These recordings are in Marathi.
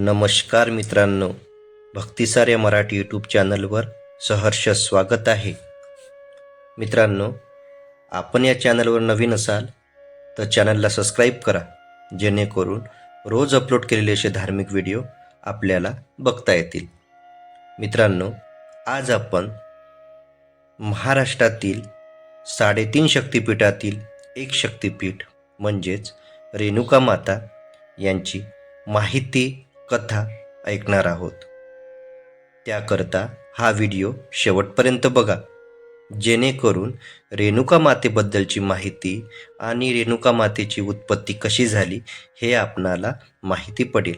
नमस्कार मित्रांनो भक्तिसार या मराठी यूट्यूब चॅनलवर सहर्ष स्वागत आहे. मित्रांनो आपण या चॅनलवर नवीन असाल तर चॅनलला सबस्क्राईब करा जेणेकरून रोज अपलोड केलेले असे धार्मिक व्हिडिओ आपल्याला बघता येतील. मित्रांनो आज आपण महाराष्ट्रातील साडेतीन शक्तिपीठातील एक शक्तिपीठ म्हणजेच रेणुका माता यांची माहिती कथा ऐकणार आहोत. त्याकरता हा व्हिडिओ शेवटपर्यंत बघा. जेणेकरून रेणुका मातेबद्दलची माहिती आणि रेणुका मातेची उत्पत्ती कशी झाली हे आपणाला माहिती पडेल.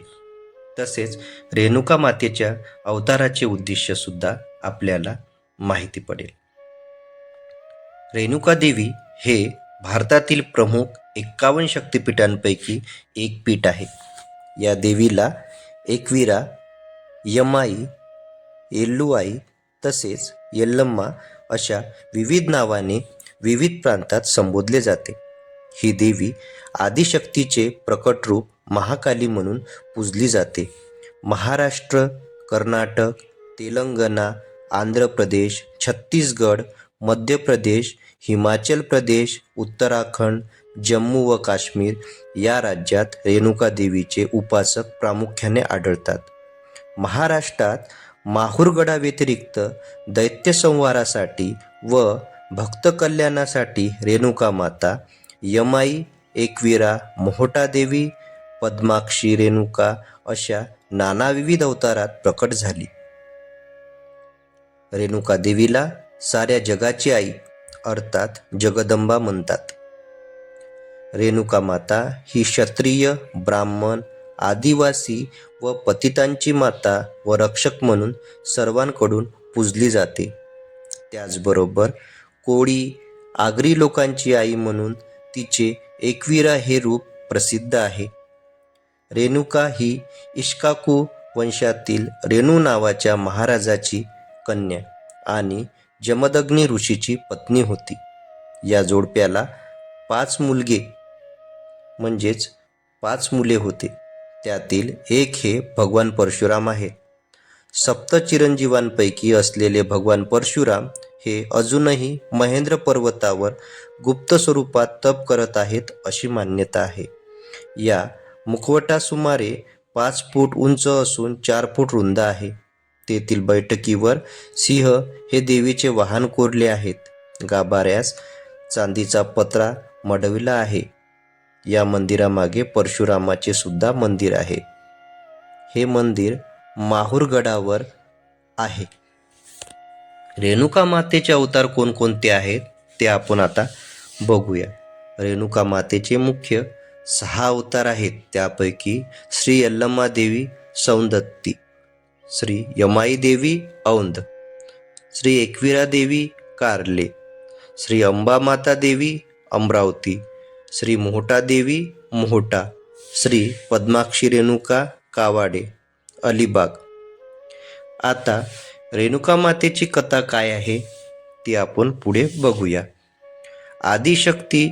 तसेच रेणुका मातेच्या अवताराचे उद्दिष्टसुद्धा आपल्याला माहिती पडेल. रेणुका देवी हे भारतातील प्रमुख एक्कावन्न शक्तिपीठांपैकी एक पीठ आहे. या देवीला एकवीरा यमाई येल्लुआई तसेच येल्लम्मा अशा विविध नावाने विविध प्रांतात संबोधले जाते. ही देवी आदिशक्तीचे प्रकट रूप महाकाली म्हणून पूजली जाते. महाराष्ट्र कर्नाटक तेलंगणा आंध्र प्रदेश छत्तीसगड मध्य प्रदेश हिमाचल प्रदेश उत्तराखंड जम्मू व काश्मीर या राज्यात रेणुका देवीचे उपासक प्रामुख्याने आढळतात. महाराष्ट्रात माहूरगडाव्यतिरिक्त दैत्यसंहारासाठी व भक्त कल्याणासाठी रेणुका माता यमाई एकवीरा मोहटादेवी पद्माक्षी रेणुका अशा नाना विविध अवतारात प्रकट झाली. रेणुका देवीला साऱ्या जगाची आई अर्थात जगदंबा म्हणतात. रेणुका माता ही क्षत्रिय ब्राह्मण आदिवासी व पतितांची माता व रक्षक म्हणून सर्वांकडून पूजली जाते. त्याचबरोबर कोळी आगरी लोकांची आई म्हणून तिचे एकवीरा हे रूप प्रसिद्ध आहे. रेणुका ही इश्काकू वंशातील रेणू नावाच्या महाराजाची कन्या आणि जमदग्नी ऋषीची पत्नी होती. या जोडप्याला पाच मुलगे म्हणजेच पाच मुले होते. त्यातील एक हे भगवान परशुराम आहेत सप्त चिरंजीवांपैकी असलेले भगवान परशुराम हे अजूनही महेंद्र पर्वतावर गुप्त स्वरूपात तप करत आहेत अशी मान्यता आहे. या मुखवटा सुमारे पाच फूट उंच असून चार फूट रुंद आहे. तेथील बैठकीवर सिंह हे देवीचे वाहन कोरले आहेत. गाभाऱ्यास चांदीचा पत्रा मडविला आहे. या मंदिरामागे परशुरामाचे सुद्धा मंदिर आहे. हे मंदिर माहूरगडावर आहे. रेणुका मातेचे अवतार कोणकोणते आहेत ते आपण आता बघूया. रेणुका मातेचे मुख्य सहा अवतार आहेत. त्यापैकी श्री यल्लम्मा देवी सौंदत्ती. श्री यमाई देवी औंध श्री एकविरा देवी कारले श्री अंबामाता देवी अमरावती श्री मोहटा देवी मोहटा श्री पद्माक्षी रेणुका कावाडे अलिबाग. आता रेणुका मातेची कथा काय आहे ती आपण पुढे बघूया. आदिशक्ती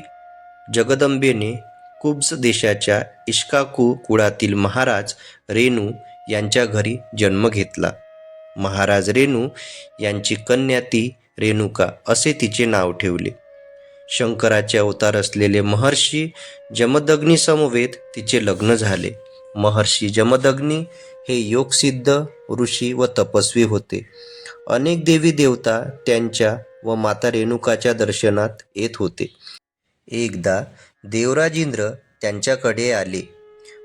जगदंबेने कुब्ज देशाच्या इश्काकू कुळातील महाराज रेणू यांच्या घरी जन्म घेतला. महाराज रेणू यांची कन्या ती रेणुका असे तिचे नाव ठेवले. शंकराचे अवतार असलेले महर्षी जमदग्नी समवेत तिचे लग्न झाले. महर्षी जमदग्नी हे योगसिद्ध ऋषी व तपस्वी होते. अनेक देवी देवता त्यांच्या व माता रेणुकाच्या दर्शनात येत होते. एकदा देवराजेंद्र त्यांच्याकडे आले.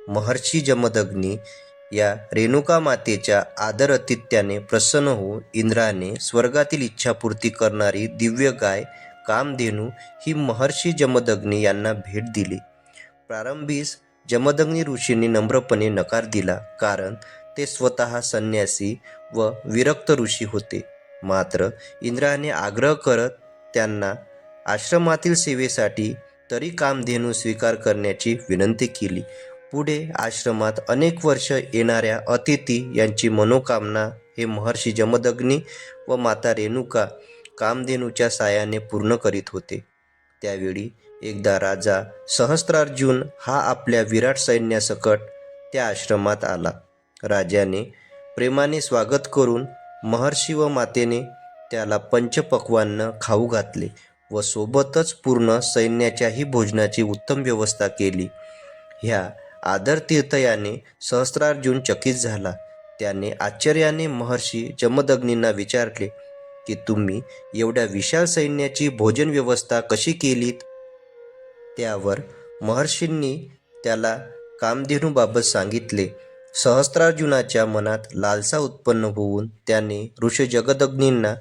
महर्षी जमदग्नी या रेणुका मातेच्या आदरअतिथ्याने प्रसन्न होऊन इंद्राने स्वर्गातील इच्छापूर्ती करणारी दिव्य गाय कामधेनू ही महर्षी जमदग्नी यांना भेट दिली. प्रारंभीस जमदग्नी ऋषींनी नम्रपणे नकार दिला कारण ते स्वतः संन्यासी व विरक्त ऋषी होते. मात्र इंद्राने आग्रह करत त्यांना आश्रमातील सेवेसाठी तरी कामधेनू स्वीकार करण्याची विनंती केली. पुढे आश्रमात अनेक वर्ष येणाऱ्या अतिथी यांची मनोकामना हे महर्षी जमदग्नी व माता रेणुका कामधेनूच्या सायाने पूर्ण करीत होते. त्यावेळी एकदा राजा सहस्त्रार्जुन हा आपल्या विराट सैन्यासकट त्या आश्रमात आला. राजाने प्रेमाने स्वागत करून महर्षी व मातेने त्याला पंचपक्वान्न खाऊ घातले व सोबतच पूर्ण सैन्याच्याही भोजनाची उत्तम व्यवस्था केली. ह्या आदर तीर्थ याने सहस्रार्जुन चकित झाला. त्याने आश्चर्याने महर्षी जमदग्नींना विचारले की तुम्ही एवढ्या विशाल सैन्याची भोजन व्यवस्था कशी केलीत? त्यावर महर्षींनी त्याला कामधेनूबाबत सांगितले सहस्रार्जुनाच्या मनात लालसा उत्पन्न होऊन त्याने ऋषी जगदग्नींना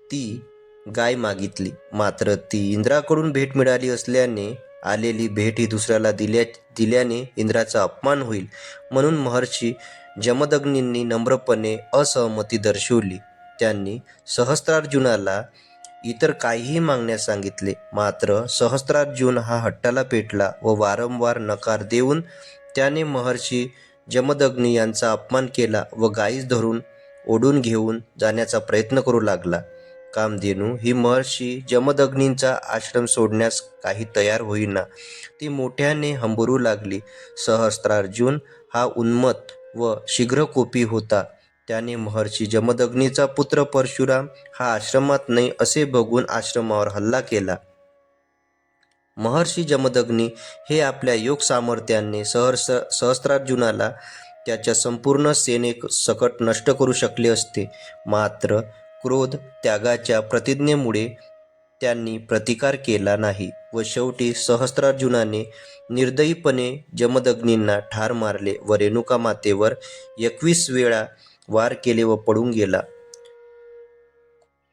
ती गाय मागितली. मात्र ती इंद्राकडून भेट मिळाली असल्याने आलेली भेट ही दुसऱ्याला दिल्या दिल्याने इंद्राचा अपमान होईल. म्हणून महर्षी जमदग्नींनी नम्रपणे असहमती दर्शवली. त्यांनी सहस्त्रार्जुनाला इतर काहीही मागण्यास सांगितले. मात्र सहस्त्रार्जुन हा हट्टाला पेटला व वारंवार नकार देऊन त्याने महर्षी जमदग्नी यांचा अपमान केला व गाईस धरून ओढून घेऊन जाण्याचा प्रयत्न करू लागला. कामधेनू ही महर्षी जमदग्नींचा आश्रम सोडण्यास काही तयार होईना. ती मोठ्याने हंबरू लागली. सहस्त्रार्जुन हा उन्मत व शीघ्रकोपी होता. त्याने महर्षी जमदग्नीचा पुत्र परशुराम हा आश्रमात नाही असे बघून आश्रमावर हल्ला केला. महर्षी जमदग्नी हे आपल्या योग सामर्थ्याने सहर्ष सहस्त्रार्जुनाला त्याच्या संपूर्ण सेने सकट नष्ट करू शकले असते. मात्र क्रोध त्यागाच्या प्रतिज्ञेमुळे त्यांनी प्रतिकार केला नाही व शेवटी सहस्रार्जुनाने निर्दयीपणे जमदग्नींना ठार मारले व रेणुका मातेवर एकवीस वेळा वार केले व पडून गेला.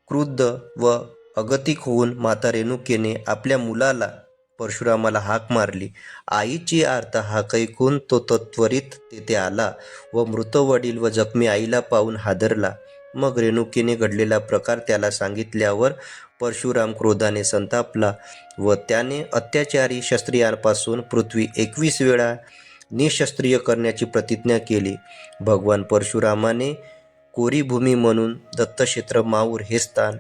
क्रुद्ध व अगतिक होऊन माता रेणुकेने आपल्या मुलाला परशुरामाला हाक मारली. आईची आर्त हाक ऐकून तो तो त्वरित तेथे आला व मृत वडील व जखमी आईला पाहून हादरला. मग रेणुकीने घडलेला प्रकार त्याला सांगितल्यावर परशुराम क्रोधाने संतापला व त्याने अत्याचारी शस्त्रियांपासून पृथ्वी एकवीस वेळा निशस्त्रीय करण्याची प्रतिज्ञा केली. भगवान परशुरामाने कोरी भूमी म्हणून दत्तक्षेत्र माऊर हे स्थान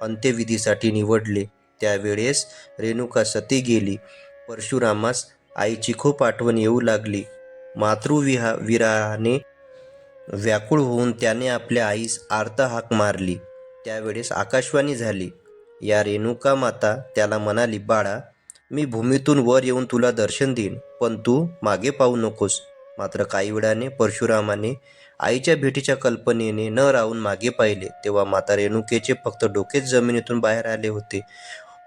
अंत्यविधीसाठी निवडले. त्यावेळेस रेणुका सती गेली. परशुरामास आईची खूप आठवण येऊ लागली. मातृविहा विराने व्याकुळ होऊन त्याने आपल्या आईस आर्त हाक मारली. त्यावेळेस आकाशवाणी झाली. या रेणुका माता त्याला म्हणाली बाळा मी भूमीतून वर येऊन तुला दर्शन देईन पण तू मागे पाहू नकोस. मात्र काही वेळाने परशुरामाने आईच्या भेटीच्या कल्पनेने न राहून मागे पाहिले. तेव्हा माता रेणुकेचे फक्त डोकेच जमिनीतून बाहेर आले होते.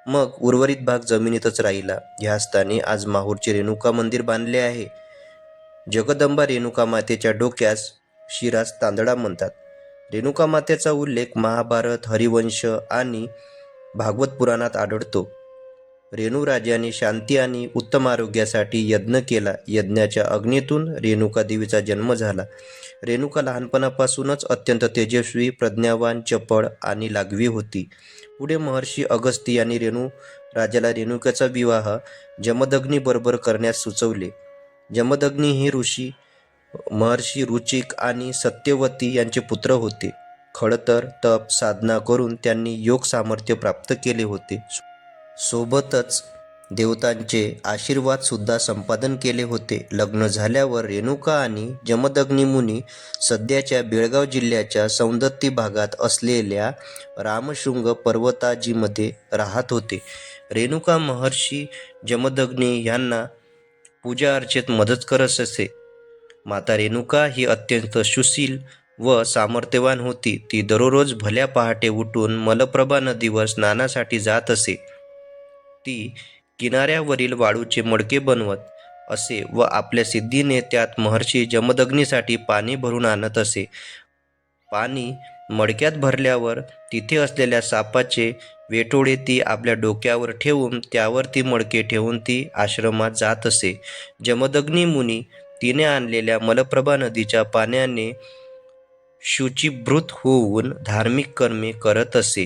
मग उर्वरित भाग जमिनीतच राहिला. ह्या स्थानी आज माहूरचे रेणुका मंदिर बांधले आहे. जगदंबा रेणुका मातेच्या डोक्यास शिरास तांदळा म्हणतात. रेणुका मातेचा उल्लेख महाभारत हरिवंश आणि भागवत पुराणात आढळतो. रेणू राजाने शांती आणि उत्तम आरोग्यासाठी यज्ञ केला. यज्ञाच्या अग्नीतून रेणुका देवीचा जन्म झाला. रेणुका लहानपणापासूनच अत्यंत तेजस्वी प्रज्ञावान चपळ आणि लागवी होती. पुढे महर्षी अगस्ती यांनी रेणू राजाला रेणुकाचा विवाह जमदग्नीबरोबर करण्यास सुचवले. जमदग्नी ही ऋषी महर्षी रुचिक आणि सत्यवती यांचे पुत्र होते. खडतर तप साधना करून त्यांनी योग सामर्थ्य प्राप्त केले होते. सोबतच देवतांचे आशीर्वाद सुद्धा संपादन केले होते. लग्न झाल्यावर रेणुका आणि जमदग्नी मुनी सध्याच्या बेळगाव जिल्ह्याच्या सौंदत्ती भागात असलेल्या रामशृंग पर्वताजीमध्ये राहत होते. रेणुका महर्षी जमदग्नी यांना पूजा अर्चेत मदत करत असे. माता रेणुका ही अत्यंत सुशील व सामर्थ्यवान होती. ती दररोज भल्या पहाटे उठून मलप्रभा नदीवर स्नानासाठी जात असे. ती किनाऱ्यावरील वाळूचे मडके बनवत असे व आपल्या सिद्धीने त्यात महर्षी जमदग्नीसाठी पाणी भरून आणत असे. पाणी मडक्यात भरल्यावर तिथे असलेल्या सापाचे वेटोळे ती आपल्या डोक्यावर ठेवून त्यावर ती मडके ठेवून ती आश्रमात जात असे. जमदग्नी मुनी तिने आणलेल्या मलप्रभा नदीच्या पाण्याने शुचिभृत होऊन धार्मिक कर्मे करत असे.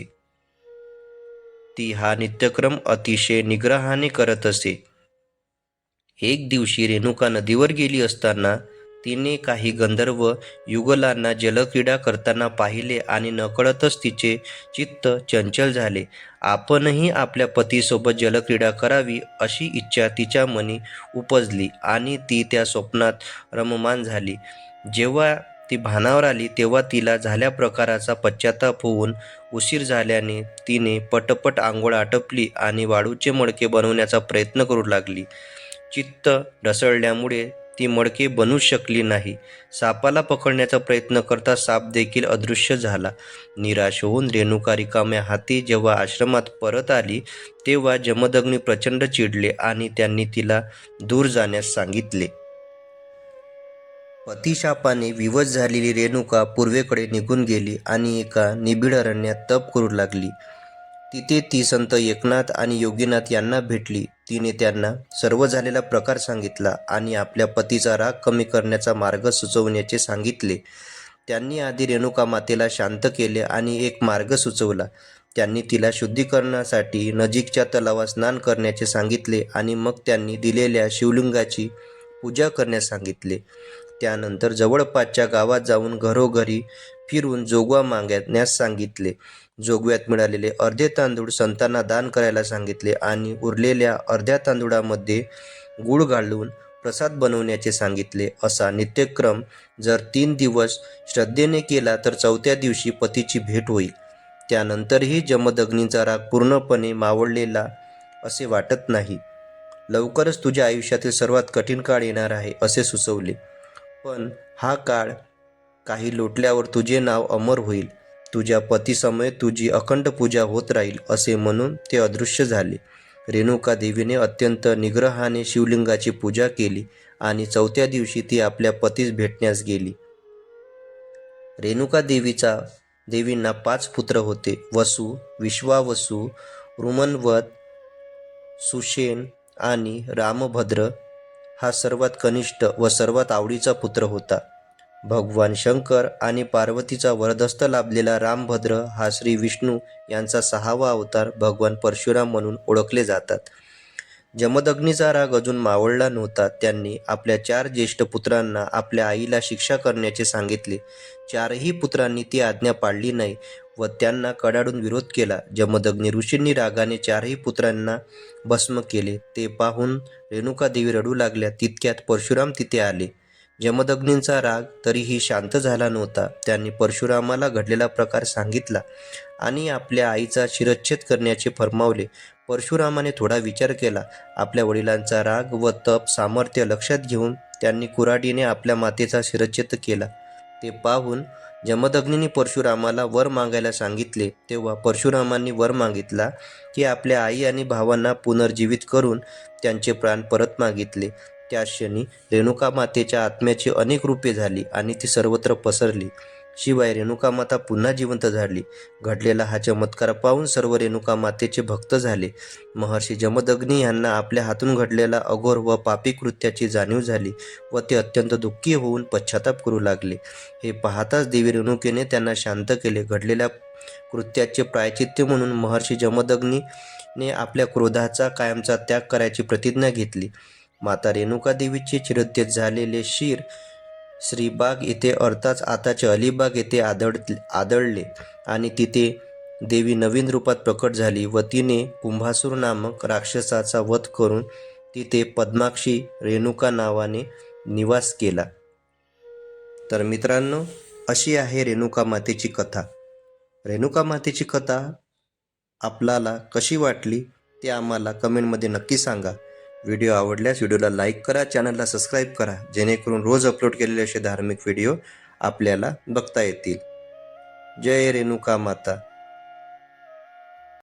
ती हा नित्यक्रम अतिशय निग्रहाने करत असे. एक दिवशी रेणुका नदीवर गेली असताना तिने काही गंधर्व युगलांना जलक्रीडा करताना पाहिले आणि नकळतच तिचे चित्त चंचल झाले. आपणही आपल्या पतीसोबत जलक्रीडा करावी अशी इच्छा तिच्या मनी उपजली आणि ती त्या स्वप्नात रममान झाली. जेव्हा ती भानावर आली तेव्हा तिला झाल्या प्रकाराचा पश्चाताप होऊन उशीर झाल्याने तिने पटपट आंघोळ आटपली आणि वाळूचे मडके बनवण्याचा प्रयत्न करू लागली. चित्त ढसळल्यामुळे ती मडके बनू शकली नाही. सापाला पकडण्याचा प्रयत्न करता साप देखील अदृश्य झाला. निराश होऊन रेणुका रिकाम्या हाती जेव्हा आश्रमात परत आली तेव्हा जमदग्नी प्रचंड चिडले आणि त्यांनी तिला दूर जाण्यास सांगितले. पतिशापाने विवश झालेली रेणुका पूर्वेकडे निघून गेली आणि एका निबिड अरण्यात तप करू लागली. तिथे ती संत एकनाथ आणि योगीनाथ यांना भेटली. तिने त्यांना सर्व झालेला प्रकार सांगितला आणि आपल्या पतीचा राग कमी करण्याचा मार्ग सुचवण्याचे सांगितले. त्यांनी आधी रेणुका मातेला शांत केले आणि एक मार्ग सुचवला. त्यांनी तिला शुद्धीकरणासाठी नजीकच्या तलावात स्नान करण्याचे सांगितले आणि मग त्यांनी दिलेल्या शिवलिंगाची पूजा करण्यास सांगितले. त्यानंतर जवळपासच्या गावात जाऊन घरोघरी फिरून जोगवा मागण्यास सांगितले. जोगव्यात मिळालेले अर्धे तांदूळ संतांना दान करायला सांगितले आणि उरलेल्या अर्ध्या तांदूळामध्ये गुळ घालून प्रसाद बनवण्याचे सांगितले. असा नित्यक्रम जर तीन दिवस श्रद्धेने केला तर चौथ्या दिवशी पतीची भेट होईल. त्यानंतरही जमदग्नीचा राग पूर्णपणे मावळलेला असे वाटत नाही. लवकरच तुझ्या आयुष्यातील सर्वात कठीण काळ येणार आहे असे सुचवले. पण हा काळ काही लोटल्यावर तुझे नाव अमर होईल. तुझ्या पतीसमय तुझी अखंड पूजा होत राहील असे म्हणून ते अदृश्य झाले. रेणुका देवीने अत्यंत निग्रहाने शिवलिंगाची पूजा केली आणि चौथ्या दिवशी ती आपल्या पतीस भेटण्यास गेली. रेणुका देवीचा देवींना पाच पुत्र होते. वसु विश्वावसु रुमनवत सुशेन आणि रामभद्र हा सर्वात कनिष्ठ व सर्वात आवडीचा पुत्र होता. भगवान शंकर आणि पार्वतीचा वरदस्त लाभलेला रामभद्र हा श्री विष्णू यांचा सहावा अवतार भगवान परशुराम म्हणून ओळखले जातात. जमदग्नीचा राग अजून मावळला नव्हता. त्यांनी आपल्या चार ज्येष्ठ पुत्रांना आपल्या आईला शिक्षा करण्याचे सांगितले. चारही पुत्रांनी ती आज्ञा पाळली नाही व त्यांना कडाडून विरोध केला. जमदग्नी ऋषींनी रागाने चारही पुत्रांना भस्म केले. ते पाहून रेणुका देवी रडू लागल्या. तितक्यात परशुराम तिथे आले. जमदग्नींचा राग तरीही शांत झाला नव्हता. त्यांनी परशुरामाला घडलेला प्रकार सांगितला आणि आपल्या आईचा शिरच्छेद करण्याचे फरमावले. परशुरामाने थोडा विचार केला. आपल्या वडिलांचा राग व तप सामर्थ्य लक्षात घेऊन त्यांनी कुऱ्हाडीने आपल्या मातेचा शिरच्छेद केला. ते पाहून जमदग्नीने परशुरामाला वर मागायला सांगितले. तेव्हा परशुरामांनी वर मागितला की आपल्या आई आणि भावांना पुनर्जीवित करून त्यांचे प्राण परत मागितले. त्या क्षणी रेणुका मातेच्या आत्म्याची अनेक रूपे झाली आणि ती सर्वत्र पसरली. शिवाय रेणुका माता पुन्हा जिवंत झाली. घडलेला हा चमत्कार पाहून सर्व रेणुका मातेचे भक्त झाले. महर्षी जमदग्नी यांना आपल्या हातून घडलेला अघोर व पापी कृत्याची जाणीव झाली व ते अत्यंत दुःखी होऊन पश्चाताप करू लागले. हे पाहताच देवी रेणुकेने त्यांना शांत केले. घडलेल्या कृत्याचे प्रायचित्य म्हणून महर्षी जमदग्नीने आपल्या क्रोधाचा कायमचा त्याग करायची प्रतिज्ञा घेतली. माता रेणुका देवीचे झालेले शिर श्रीबाग येथे अर्थात आताचे अलिबाग येथे आदळ आदळले. आणि तिथे देवी नवीन रूपात प्रकट झाली व तिने कुंभासूर नामक राक्षसाचा वध करून तिथे पद्माक्षी रेणुका नावाने निवास केला. तर मित्रांनो अशी आहे रेणुका मातेची कथा. रेणुका मातेची कथा आपल्याला कशी वाटली ते आम्हाला कमेंटमध्ये नक्की सांगा. व्हिडिओ आवडल्यास व्हिडिओला लाईक करा चॅनलला सबस्क्राईब करा जेणेकरून रोज अपलोड केलेले असे धार्मिक व्हिडिओ आपल्याला बघता येतील. जय रेणुका माता.